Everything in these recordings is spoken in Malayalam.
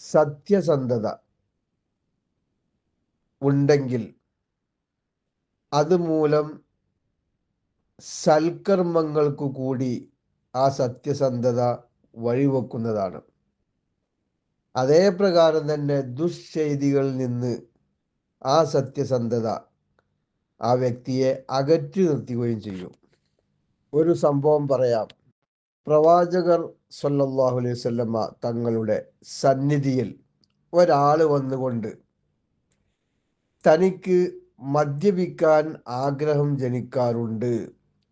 സത്യസന്ധത ഉണ്ടെങ്കിൽ അതുമൂലം സൽക്കർമ്മങ്ങൾക്കു കൂടി ആ സത്യസന്ധത വഴിവെക്കുന്നതാണ്. അതേ പ്രകാരം തന്നെ ദുശ്ചെയ്തികളിൽ നിന്ന് ആ സത്യസന്ധത ആ വ്യക്തിയെ അകറ്റി നിർത്തുകയും ചെയ്യും. ഒരു സംഭവം പറയാം. പ്രവാചകർ സല്ലല്ലാഹു അലൈഹി വസല്ലമ തങ്ങളുടെ സന്നിധിയിൽ ഒരാൾ വന്നുകൊണ്ട് തനിക്ക് മദ്യപിക്കാൻ ആഗ്രഹം ജനിക്കാറുണ്ട്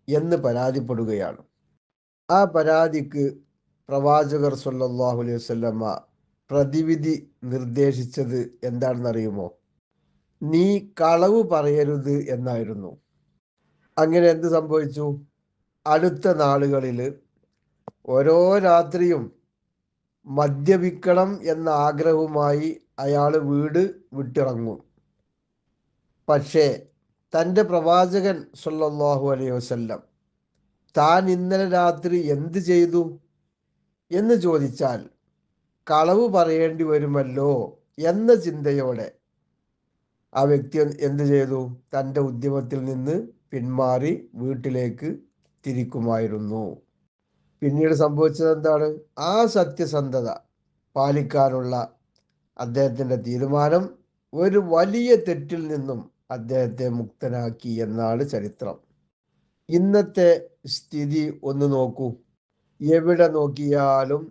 എന്ന് പരാതിപ്പെടുകയാണ്. ആ പരാതിക്ക് പ്രവാചകർ സല്ലല്ലാഹു അലൈഹി വസല്ലമ പ്രതിവിധി നിർദ്ദേശിച്ചത് എന്താണെന്നറിയുമോ? നീ കളവ് പറയരുത് എന്നായിരുന്നു. അങ്ങനെ എന്ത് സംഭവിച്ചു? അടുത്ത നാളുകളിൽ ഓരോ രാത്രിയും മദ്യപിക്കണം എന്ന ആഗ്രഹവുമായി അയാൾ വീട് വിട്ടിറങ്ങും. പക്ഷേ തന്റെ പ്രവാചകൻ സല്ലല്ലാഹു അലൈഹി വസല്ലം താൻ ഇന്നലെ രാത്രി എന്ത് ചെയ്തു? എന്ന് ചോദിച്ചാൽ കളവ് പറയേണ്ടി വരുമല്ലോ എന്ന ചിന്തയോടെ ആ വ്യക്തി എന്ത് ചെയ്തു? തന്റെ ഉദ്യമത്തിൽ നിന്ന് പിന്മാറി വീട്ടിലേക്ക് തിരിക്കുമായിരുന്നു. പിന്നീട് സംഭവിച്ചത് എന്താണ്? ആ സത്യസന്ധത പാലിക്കാനുള്ള അദ്ദേഹത്തിന്റെ തീരുമാനം ഒരു വലിയ തെറ്റിൽ നിന്നും അദ്ദേഹത്തെ മുക്തനാക്കി എന്നാണ് ചരിത്രം. ഇന്നത്തെ സ്ഥിതി ഒന്ന് നോക്കൂ. എവിടെ നോക്കിയാലും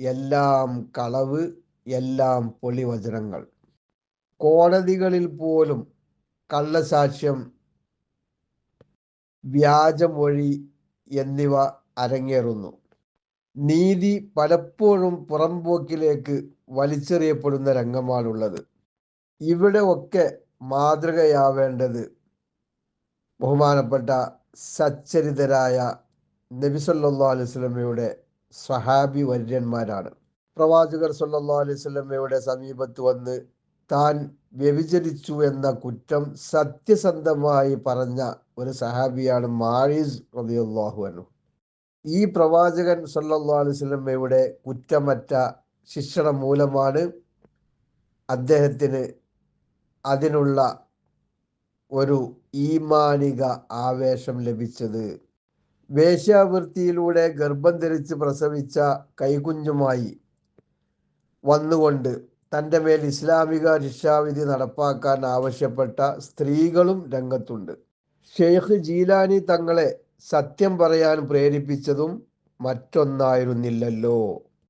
എല്ലാം കളവ് എല്ലാം പൊളിവചനങ്ങൾ. കോടതികളിൽ പോലും കള്ളസാക്ഷ്യം വ്യാജമൊഴി എന്നിവ അരങ്ങേറുന്നു. നീതി പലപ്പോഴും പുറംപോക്കിലേക്ക് വലിച്ചെറിയപ്പെടുന്ന രംഗമാണുള്ളത്. ഇവിടെ ഒക്കെ മാതൃകയാവേണ്ടത് ബഹുമാനപ്പെട്ട സച്ചരിതരായ സല്ലല്ലാഹു അലൈഹി വസല്ലമയുടെ സഹാബി വര്യന്മാരാണ്. പ്രവാചകർ സല്ലാ വസല്ലമയുടെ സമീപത്ത് വന്ന് താൻ വ്യഭിചരിച്ചു എന്ന കുറ്റം സത്യസന്ധമായി പറഞ്ഞ ഒരു സഹാബിയാണ് മാരീസ് റളിയല്ലാഹു അനു ഈ പ്രവാചകൻ സല്ലല്ലാഹു അലൈഹി വസല്ലമയുടെ കുറ്റമറ്റ ശിക്ഷണം മൂലമാണ് അദ്ദേഹത്തിന് അതിനുള്ള ഒരു ഈമാനിക ആവേശം ലഭിച്ചത്. വേശ്യാവൃത്തിയിലൂടെ ഗർഭം ധരിച്ച് പ്രസവിച്ച കൈകുഞ്ഞുമായി വന്നുകൊണ്ട് തന്റെ മേൽ ഇസ്ലാമിക ശിക്ഷാവിധി നടപ്പാക്കാൻ ആവശ്യപ്പെട്ട സ്ത്രീകളും രംഗത്തുണ്ട്. ഷെയ്ഖ് ജീലാനി തങ്ങളെ സത്യം പറയാൻ പ്രേരിപ്പിച്ചതും മറ്റൊന്നായിരുന്നില്ലല്ലോ.